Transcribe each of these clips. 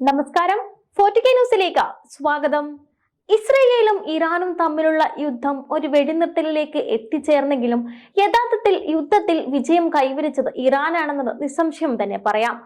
നമസ്കാരം. ഫോർട്ടിക്കൈ ന്യൂസിലേക്ക് സ്വാഗതം. ഇസ്രയേലും ഇറാനും തമ്മിലുള്ള യുദ്ധം ഒരു വെടിനിർത്തലിലേക്ക് എത്തിച്ചേർന്നെങ്കിലും യഥാർത്ഥത്തിൽ യുദ്ധത്തിൽ വിജയം കൈവരിച്ചത് ഇറാനാണെന്നത് നിസ്സംശയം തന്നെ പറയാം.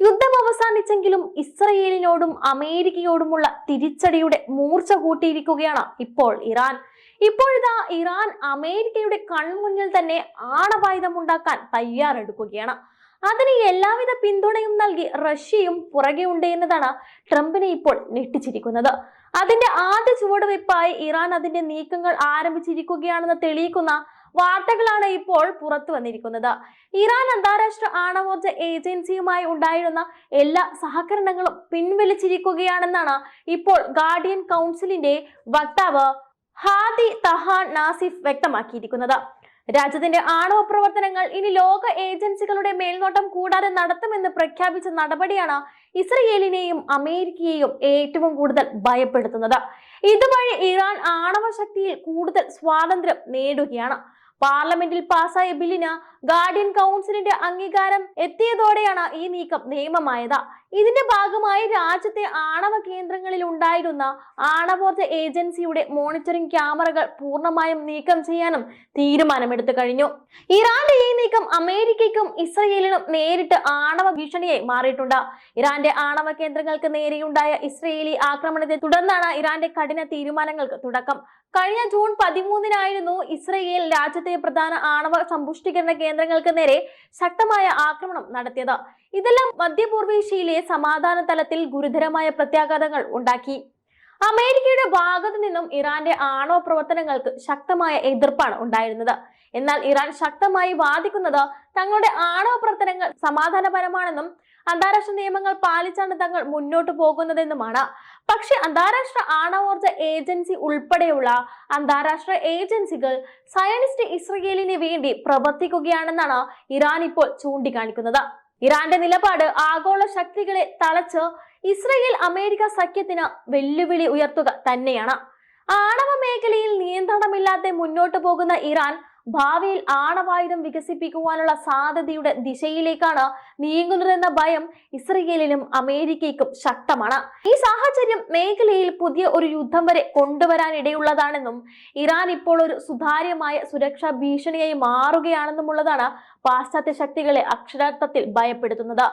യുദ്ധം അവസാനിച്ചെങ്കിലും ഇസ്രയേലിനോടും അമേരിക്കയോടുമുള്ള തിരിച്ചടിയുടെ മൂർച്ച കൂട്ടിയിരിക്കുകയാണ് ഇപ്പോൾ ഇറാൻ. ഇപ്പോഴിതാ ഇറാൻ അമേരിക്കയുടെ കൺമുന്നിൽ തന്നെ ആണവായുധം ഉണ്ടാക്കാൻ തയ്യാറെടുക്കുകയാണ്. അതിന് എല്ലാവിധ പിന്തുണയും നൽകി റഷ്യയും പുറകെ ഉണ്ട് എന്നതാണ് ട്രംപിനെ ഇപ്പോൾ ഞെട്ടിച്ചിരിക്കുന്നത്. അതിന്റെ ആദ്യ ചുവടുവയ്പായി ഇറാൻ അതിന്റെ നീക്കങ്ങൾ ആരംഭിച്ചിരിക്കുകയാണെന്ന് തെളിയിക്കുന്ന വാർത്തകളാണ് ഇപ്പോൾ പുറത്തു വന്നിരിക്കുന്നത്. ഇറാൻ അന്താരാഷ്ട്ര ആണവോർജ ഏജൻസിയുമായി ഉണ്ടായിരുന്ന എല്ലാ സഹകരണങ്ങളും പിൻവലിച്ചിരിക്കുകയാണെന്നാണ് ഇപ്പോൾ ഗാർഡിയൻ കൗൺസിലിന്റെ വക്താവ് ഹാദി തഹാൻ നാസിഫ് വ്യക്തമാക്കിയിരിക്കുന്നത്. രാജ്യത്തിന്റെ ആണവ പ്രവർത്തനങ്ങൾ ഇനി ലോക ഏജൻസികളുടെ മേൽനോട്ടം കൂടാതെ നടത്തുമെന്ന് പ്രഖ്യാപിച്ച നടപടിയാണ് ഇസ്രയേലിനെയും അമേരിക്കയെയും ഏറ്റവും കൂടുതൽ ഭയപ്പെടുത്തുന്നത്. ഇതുവഴി ഇറാൻ ആണവ ശക്തിയിൽ കൂടുതൽ സ്വാതന്ത്ര്യം നേടുകയാണ്. പാർലമെന്റിൽ പാസായ ബില്ലിന് ഗാർഡിയൻ കൗൺസിലിന്റെ അംഗീകാരം എത്തിയതോടെയാണ് ഈ നീക്കം നിയമമായത്. ഇതിന്റെ ഭാഗമായി രാജ്യത്തെ ആണവ കേന്ദ്രങ്ങളിൽ ഉണ്ടായിരുന്ന ആണവോർജ ഏജൻസിയുടെ മോണിറ്ററിംഗ് ക്യാമറകൾ പൂർണമായും നീക്കം ചെയ്യാനും തീരുമാനമെടുത്തു കഴിഞ്ഞു. ഇറാന്റെ ഈ നീക്കം അമേരിക്കയ്ക്കും ഇസ്രയേലിനും നേരിട്ട് ആണവ ഭീഷണിയായി മാറിയിട്ടുണ്ട്. ഇറാന്റെ ആണവ കേന്ദ്രങ്ങൾക്ക് നേരെയുണ്ടായ ഇസ്രയേലി ആക്രമണത്തെ തുടർന്നാണ് ഇറാന്റെ കഠിന തീരുമാനങ്ങൾക്ക് തുടക്കം. കഴിഞ്ഞ ജൂൺ പതിമൂന്നിനായിരുന്നു ഇസ്രയേൽ രാജ്യത്തെ പ്രധാന ആണവ സമ്പുഷ്ടീകരണ കേന്ദ്രങ്ങൾക്ക് നേരെ ശക്തമായ ആക്രമണം നടത്തിയത്. ഇതെല്ലാം മധ്യപൂർവേഷ്യയിലെ സമാധാന തലത്തിൽ ഗുരുതരമായ പ്രത്യാഘാതങ്ങൾ ഉണ്ടാക്കി. അമേരിക്കയുടെ ഭാഗത്തു നിന്നും ഇറാന്റെ ആണവ പ്രവർത്തനങ്ങൾക്ക് ശക്തമായ എതിർപ്പാണ് ഉണ്ടായിരുന്നത്. എന്നാൽ ഇറാൻ ശക്തമായി വാദിക്കുന്നത് തങ്ങളുടെ ആണവ പ്രവർത്തനങ്ങൾ സമാധാനപരമാണെന്നും അന്താരാഷ്ട്ര നിയമങ്ങൾ പാലിച്ചാണ് തങ്ങൾ മുന്നോട്ട് പോകുന്നതെന്നുമാണ്. പക്ഷെ അന്താരാഷ്ട്ര ആണവോർജ ഏജൻസി ഉൾപ്പെടെയുള്ള അന്താരാഷ്ട്ര ഏജൻസികൾ സയനിസ്റ്റ് ഇസ്രയേലിന് വേണ്ടി പ്രവർത്തിക്കുകയാണെന്നാണ് ഇറാൻ ഇപ്പോൾ ചൂണ്ടിക്കാണിക്കുന്നത്. ഇറാന്റെ നിലപാട് ആഗോള ശക്തികളെ തളച്ച് ഇസ്രയേൽ അമേരിക്ക സഖ്യത്തിന് വെല്ലുവിളി ഉയർത്തുക തന്നെയാണ്. ആണവ മേഖലയിൽ നിയന്ത്രണമില്ലാതെ മുന്നോട്ട് പോകുന്ന ഇറാൻ ഭാവിയിൽ ആണവായുധം വികസിപ്പിക്കുവാനുള്ള സാധ്യതയുടെ ദിശയിലേക്കാണ് നീങ്ങുന്നതെന്ന ഭയം ഇസ്രയേലിനും അമേരിക്കയ്ക്കും ശക്തമാണ്. ഈ സാഹചര്യം മേഖലയിൽ പുതിയ ഒരു യുദ്ധം വരെ കൊണ്ടുവരാനിടയുള്ളതാണെന്നും ഇറാൻ ഇപ്പോൾ ഒരു സുതാര്യമായ സുരക്ഷാ ഭീഷണിയായി മാറുകയാണെന്നുമുള്ളതാണ് പാശ്ചാത്യ ശക്തികളെ അക്ഷരാർത്ഥത്തിൽ ഭയപ്പെടുത്തുന്നത്.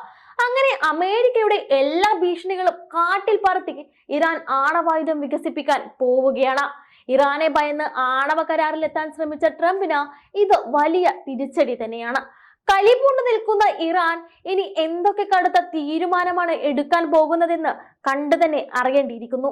അങ്ങനെ അമേരിക്കയുടെ എല്ലാ ഭീഷണികളും കാട്ടിൽ പറത്തി ഇറാൻ ആണവായുധം വികസിപ്പിക്കാൻ പോവുകയാണ്. ഇറാനെ ഭയന്ന് ആണവ കരാറിലെത്താൻ ശ്രമിച്ച ട്രംപിന് ഇത് വലിയ തിരിച്ചടി തന്നെയാണ്. കലിപൂണ്ടു നിൽക്കുന്ന ഇറാൻ ഇനി എന്തൊക്കെ കടുത്ത തീരുമാനമാണ് എടുക്കാൻ പോകുന്നതെന്ന് കണ്ടു തന്നെ അറിയേണ്ടിയിരിക്കുന്നു.